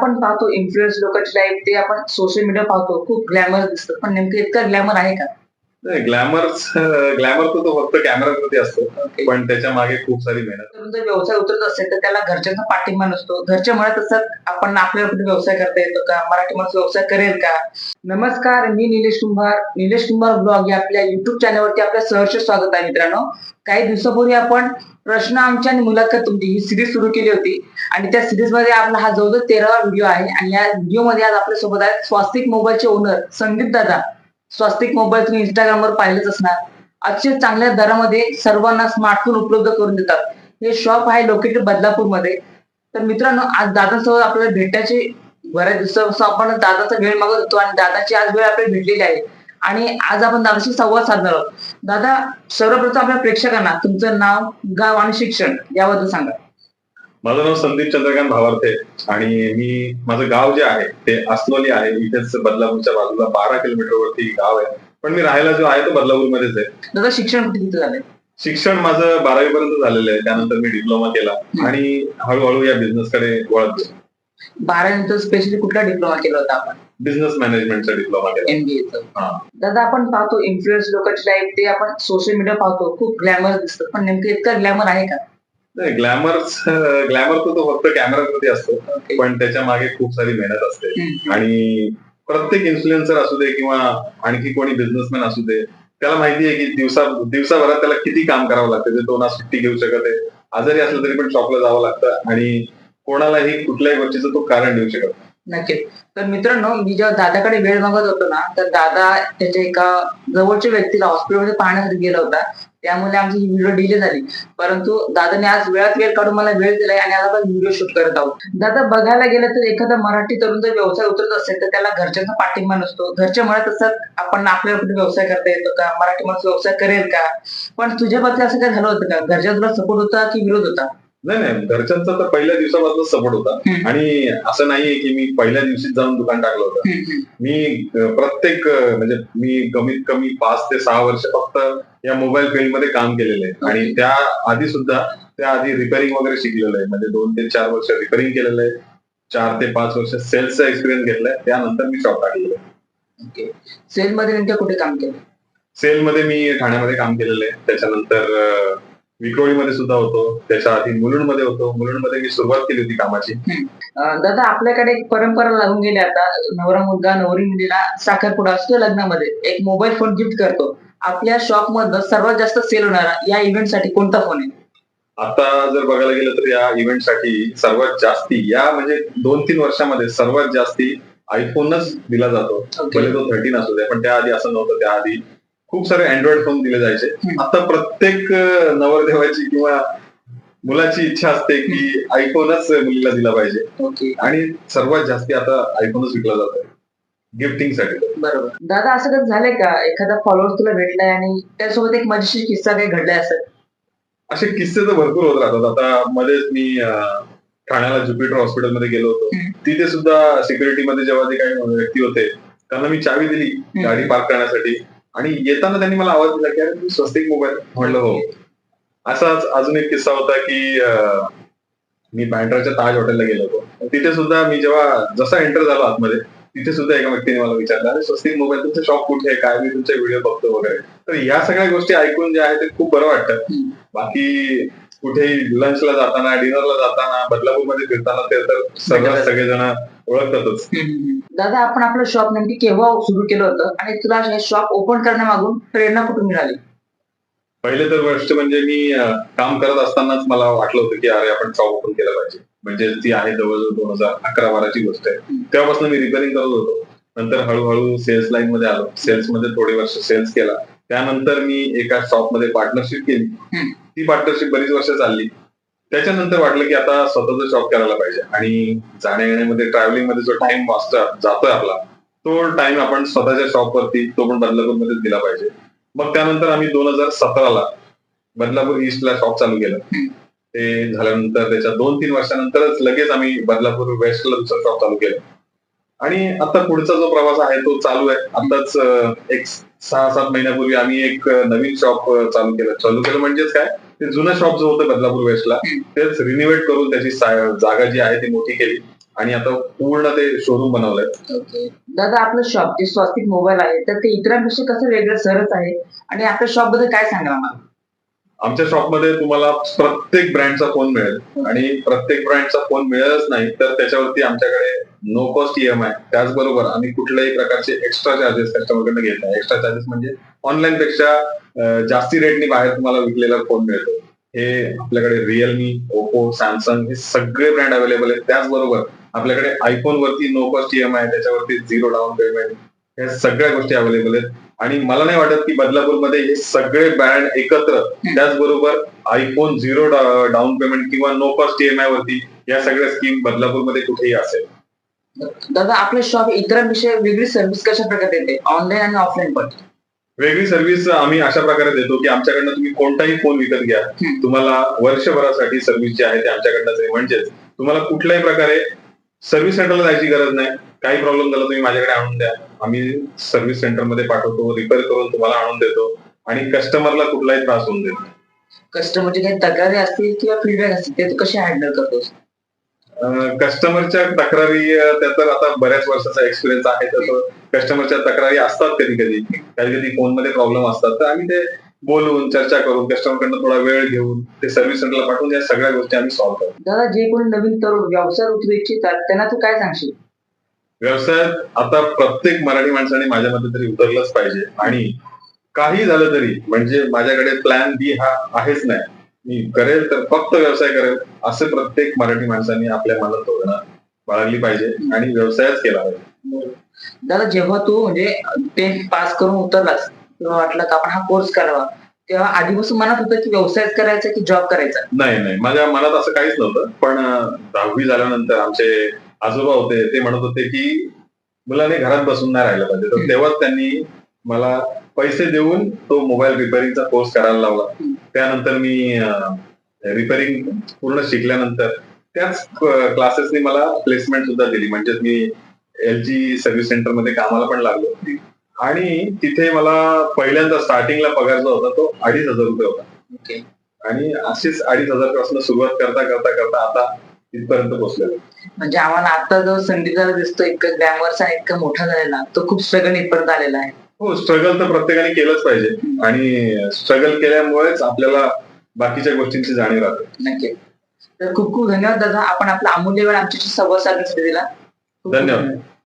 आपण पाहतो इन्फ्लुएन्स लोकांची लाईफ ते आपण सोशल मीडिया पाहतो. खूप ग्लॅमर दिसतं. पण नेमकं इतकं ग्लॅमर आहे का? ग्लॅमर ग्लॅमर तर तो फक्त कॅमेरावरती असतो. पण त्याच्यामागे खूप सारी मेहनत. व्यवसाय उतरत असेल तर त्याला घरच्यांचा पाठिंबा नसतो. घरचे म्हणत असतात आपण आपल्याला कुठे व्यवसाय करता येतो का? मराठी माणूस व्यवसाय करेल का? नमस्कार मी निलेश कुंभार. निलेश कुंभार ब्लॉग या आपल्या युट्यूब चॅनलवरती आपलं सहर्ष स्वागत आहे मित्रांनो. काही दिवसापूर्वी आपण प्रश्न आमच्या आणि मुलाखत तुमची. ही सिरीज सुरू केली होती. आणि त्या सिरीजमध्ये आपला हा जवळजवळ तेरावा व्हिडिओ आहे आणि या व्हिडिओमध्ये आज आपल्यासोबत आहेत स्वास्तिक मोबाईलचे ओनर संदीप दादा. स्वास्तिक मोबाईल तुम्ही इंस्टाग्रामवर पाहिलंच असणार. अतिशय चांगल्या दरामध्ये सर्वांना स्मार्टफोन उपलब्ध करून देतात. हे शॉप आहे लोकेटेड बदलापूरमध्ये. तर मित्रांनो आज दादांसोबत आपल्याला भेटण्याची बऱ्याच दिवसापासून आपण दादाचा वेळ मागत होतो आणि दादाची आज वेळ आपल्याला भेटलेली आहे. आणि आज आपण दादाशी संवाद साधणार आहोत. दादा सर्वप्रथम आपल्या प्रेक्षकांना तुमचं नाव गाव आणि शिक्षण याबद्दल सांगा. माझं नाव संदीप चंद्रकांत भावार्थे आणि मी माझं गाव जे आहे ते अस्लोली आहे. इथेच बदलापूरच्या बाजूला बारा किलोमीटर वरती गाव आहे. पण मी राहायला जो आहे तो बदलापूरमध्येच आहे. दादा शिक्षण कुठे तिथे झालंय? शिक्षण माझं बारावी पर्यंत झालेलं आहे. त्यानंतर मी डिप्लोमा केला आणि हळूहळू या बिझनेस कडे वळत गेलो बारावीनंतर स्पेशली कुठला डिप्लोमा केला होता आपण? बिझनेस मॅनेजमेंटचा डिप्लोमा केला. एमबीएचा. दादा आपण पाहतो इन्फ्लुएन्स लोकांची लाईफ ते आपण सोशल मीडिया पाहतो. खूप ग्लॅमर दिसतं. पण नेमकं इतकं ग्लॅमर आहे का? नाही ग्लॅमर ग्लॅमर तर तो फक्त कॅमेरावरती असतो. पण त्याच्यामागे खूप सारी मेहनत असते. आणि प्रत्येक इन्फ्लुएन्सर असू दे किंवा आणखी कोणी बिझनेसमॅन असू दे त्याला माहिती आहे की दिवसा दिवसाभरात त्याला किती काम करावं लागतं. ते तो ना सुट्टी घेऊ शकत आहे आजारी असलं तरी पण शॉपला जावं लागतं. आणि कोणालाही कुठल्याही गोष्टीचं तो कारण देऊ शकत नाही. नक्कीच. तर मित्रांनो मी जेव्हा दादाकडे वेळ मागत होतो ना तर दादा त्याच्या एका जवळच्या व्यक्तीला हॉस्पिटलमध्ये पाहण्यासाठी गेला होता. त्यामुळे आमची ही व्हिडिओ डिले झाली. परंतु दादाने आज वेळात वेळ काढून मला वेळ दिलाय आणि आज आपण व्हिडिओ शूट करत आहोत. दादा बघायला गेलं तर एखादा मराठी तरुण जर व्यवसाय उतरत असेल तर त्याला घरच्यांचा पाठिंबा नसतो. घरचे म्हणत असतात आपण आपल्याला कुठे व्यवसाय करता येतो का? मराठी माणूस व्यवसाय करेल का? पण तुझ्या बाबतीत असं काय झालं होतं का? घरच्या तुला सपोर्ट होता की विरोध होता? नाही नाही घरच्यांचा तर पहिल्या दिवसापासून सपोर्ट होता. आणि असं नाहीये की मी पहिल्या दिवशीच जाऊन दुकान टाकलं होतं. मी प्रत्येक म्हणजे मी कमीत कमी पाच ते सहा वर्ष फक्त या मोबाईल फील्डमध्ये काम केलेलं आहे. आणि त्या आधी सुद्धा त्या आधी रिपेअरिंग वगैरे शिकलेलं आहे. म्हणजे दोन ते चार वर्ष रिपेअरिंग केलेलं आहे. चार ते पाच वर्ष सेल्सचा एक्सपिरियन्स घेतलाय. त्यानंतर मी शॉप टाकलेलं आहे. ओके. सेल मध्ये नेमकं कुठे काम केलं? सेलमध्ये मी ठाण्यामध्ये काम केलेलं आहे. त्याच्यानंतर विक्रोळीमध्ये सुद्धा होतो. त्याच्या आधी मुलुंडमध्ये होतो. मुलुंडमध्ये मी सुरुवात केली होती कामाची. दादा आपल्याकडे एक परंपरा लागून गेली आता. नवरा मुलगा नवरी मुलीला साखरपुडा असतो लग्नामध्ये. एक मोबाईल फोन गिफ्ट करतो. आपल्या शॉप मधनं सर्वात जास्त सेल होणारा या इव्हेंटसाठी कोणता फोन आहे? आता जर बघायला गेलं तर या इव्हेंटसाठी सर्वात जास्ती या म्हणजे दोन तीन वर्षामध्ये सर्वात जास्ती आयफोनच दिला जातो. भले तो थर्टीन असू दे पण त्याआधी असं नव्हतं. त्याआधी खूप सारे अँड्रॉइड फोन दिले जायचे. आता प्रत्येक नवरदेवाची किंवा मुलाची इच्छा असते की आयफोनच मुलीला दिला पाहिजे. आणि सर्वात जास्ती आता आयफोनच विकला जातोय गिफ्टिंगसाठी बरोबर. दादा असं कधी झालंय का? एखादा फॉलोअर तुला भेटलाय आणि त्यासोबत एक मजेशीर किस्सा काही घडलाय असं? असे किस्से तर भरपूर होत राहतात. आता मध्येच मी ठाण्याला ज्युपिटर हॉस्पिटलमध्ये गेलो होतो. तिथे सुद्धा सिक्युरिटी मध्ये जेव्हा ते काही व्यक्ती होते त्यांना मी चावी दिली गाडी पार्क करण्यासाठी. आणि येताना त्यांनी मला आवाज दिला की अरे तुम्ही स्वस्तिक मोबाईल म्हणलं हो. असाच अजून एक किस्सा होता की मी बँड्राच्या ताज हॉटेलला गेलो होतो. तिथे सुद्धा मी जेव्हा जसा एंटर झालो आतमध्ये तिथे सुद्धा एका व्यक्तीने मला विचारलं अरे स्वस्तिक मोबाईल तुमचं शॉप कुठे आहे? काय? मी तुमचे व्हिडिओ बघतो वगैरे. तर या सगळ्या गोष्टी ऐकून जे आहे ते खूप बरं वाटतं. बाकी कुठेही लंचला जाताना डिनरला जाताना बदलापूरमध्ये फिरताना ते तर सर्व सगळेजण ओळखतातच. दादा आपण आपलं शॉप नेमकी केव्हा सुरू केलं होतं? आणि तुला हे शॉप ओपन करण्यामागून प्रेरणा कुठून मिळाली? पहिले तर गोष्ट म्हणजे मी काम करत असतानाच मला वाटलं होतं की अरे आपण शॉप ओपन केलं पाहिजे. म्हणजे ती आहे जवळजवळ दोन हजार अकरा बाराची गोष्ट आहे. तेव्हापासून मी रिपेअरिंग करत होतो. नंतर हळूहळू सेल्स लाईन मध्ये आलो. सेल्समध्ये थोडे वर्ष सेल्स केला. त्यानंतर मी एका शॉपमध्ये पार्टनरशिप केली. ती पार्टनरशिप बरीच वर्ष चालली. त्याच्यानंतर वाटलं की आता स्वतःचं शॉप करायला पाहिजे. आणि जाण्या येण्यामध्ये ट्रॅव्हलिंगमध्ये जो टाइम वाचता जातोय आपला तो टाइम आपण स्वतःच्या शॉप वरती तो पण बदलापूरमध्येच दिला पाहिजे. मग त्यानंतर आम्ही दोन हजार सतराला बदलापूर ईस्टला शॉप चालू केलं. ते झाल्यानंतर त्याच्या दोन तीन वर्षानंतरच लगेच आम्ही बदलापूर वेस्टला दुसरं शॉप चालू केलं. आणि आता पुढचा जो प्रवास आहे तो चालू आहे. आताच एक सहा सात महिन्यापूर्वी आम्ही एक नवीन शॉप चालू केलं. चालू केलं म्हणजेच काय? ते जुनं शॉप जो होतं बदलापूर वेस्टला तेच रिनिवेट करून त्याची जागा जी आहे ती मोठी केली. आणि आता पूर्ण ते शोरूम बनवलंय. दादा आपलं शॉप जे स्वस्तिक मोबाईल आहे तर ते इतरांपेक्षा कसं वेगळं सरच आहे? आणि आपल्या शॉपबद्दल काय सांगा मला आमच्या शॉपमध्ये तुम्हाला प्रत्येक ब्रँडचा फोन मिळेल. आणि प्रत्येक ब्रँडचा फोन मिळेलच नाही तर त्याच्यावरती आमच्याकडे नो कॉस्ट ईएमआय त्याचबरोबर आम्ही कुठल्याही प्रकारचे एक्स्ट्रा चार्जेस कस्टमरकडे घेत नाही. एक्स्ट्रा चार्जेस म्हणजे ऑनलाईन पेक्षा जास्ती रेटनी बाहेर तुम्हाला विकलेला फोन मिळतो. हे आपल्याकडे रिअलमी ओप्पो सॅमसंग हे सगळे ब्रँड अवेलेबल आहेत. त्याचबरोबर आपल्याकडे आयफोन वरती नो कॉस्ट ईएमआय त्याच्यावरती झिरो डाऊन पेमेंट या सगळ्या गोष्टी अवेलेबल आहेत. आणि मला नाही वाटत की बदलापूरमध्ये हे सगळे ब्रँड एकत्र त्याचबरोबर आयफोन झिरो डाऊन पेमेंट किंवा नो कॉस्ट ईएमआय वरती या सगळ्या स्कीम बदलापूरमध्ये कुठेही असेल. दादा आपलं शॉप इतरांपेक्षा वेगळी सर्व्हिस कशा प्रकारे देते? ऑनलाईन आणि ऑफलाईन पण. वेगळी सर्व्हिस आम्ही अशा प्रकारे देतो की आमच्याकडनं तुम्ही कोणताही फोन विकत घ्या. तुम्हाला वर्षभरासाठी सर्व्हिस जी आहे ते आमच्याकडनंच आहे म्हणजेच तुम्हाला कुठल्याही प्रकारे सर्व्हिस सेंटरला जायची गरज नाही. काही प्रॉब्लेम झाला तुम्ही माझ्याकडे आणून द्या. आम्ही सर्व्हिस सेंटरमध्ये पाठवतो रिपेअर करून तुम्हाला आणून देतो आणि कस्टमरला कुठलाही त्रास होऊन देतो कस्टमरची काही तक्रारी असतील किंवा फीडबॅक असतील ते तू कसे हँडल करतोस? कस्टमरच्या तक्रारी अं, त्या तर आता बऱ्याच वर्षाचा एक्सपिरियन्स आहे तसं. कस्टमरच्या तक्रारी असतात कधी कधी. कधी कधी फोनमध्ये प्रॉब्लेम असतात. तर आम्ही ते बोलून चर्चा करून कस्टमरकडनं थोडा वेळ घेऊन ते सर्व्हिस सेंटरला पाठवून या सगळ्या गोष्टी आम्ही सॉल्व्ह करतो. दादा जे कोणी नवीन तरुण व्यवसाय उतरू इच्छितात त्यांना तू काय सांगशील? व्यवसायात आता प्रत्येक मराठी माणसाने माझ्या मते तरी उतरलंच पाहिजे. आणि काही झालं तरी म्हणजे माझ्याकडे प्लॅन बी हा आहेच नाही. मी करेल तर फक्त व्यवसाय करेल असे प्रत्येक मराठी माणसाने आपल्या मनात धोरणं बाळगली पाहिजे आणि व्यवसायच केला पाहिजे. दादा जेव्हा तू म्हणजे टेन्थ पास करून उतरलास तेव्हा वाटलं का आपण हा कोर्स करावा? तेव्हा आधीपासून मनात होतं की व्यवसायच करायचा की जॉब करायचा? नाही नाही. माझ्या मनात असं काहीच नव्हतं. पण दहावी झाल्यानंतर आमचे आजोबा होते ते म्हणत होते की मुलाने घरात बसून नाही राहिलं पाहिजे. तर तेव्हाच त्यांनी मला पैसे देऊन तो मोबाईल रिपेअरिंगचा कोर्स करायला लावला. त्यानंतर मी रिपेअरिंग पूर्ण शिकल्यानंतर त्याच क्लासेसनी मला प्लेसमेंट सुद्धा दिली. म्हणजेच मी एल जी सर्व्हिस सेंटरमध्ये कामाला पण लागलो. आणि तिथे मला पहिल्यांदा स्टार्टिंगला पगार जो होता तो अडीच हजार रुपये होता. आणि अशीच अडीच हजारपासून सुरुवात करता करता करता आता इथपर्यंत पोहोचलेलो. म्हणजे आम्हाला आता जो संगीत दादा दिसतो इतकं ग्लॅमरचा इतका मोठा झालेला तो खूप स्ट्रगल इथपर्यंत आलेला आहे. हो स्ट्रगल तर प्रत्येकाने केलंच पाहिजे. आणि स्ट्रगल केल्यामुळेच आपल्याला बाकीच्या गोष्टींची जाणीव राहते. नक्की. तर खूप खूप धन्यवाद दादा. आपण आपला अमूल्य वेळ आमच्याशी संवाद साधण्यासाठी दिला. धन्यवाद.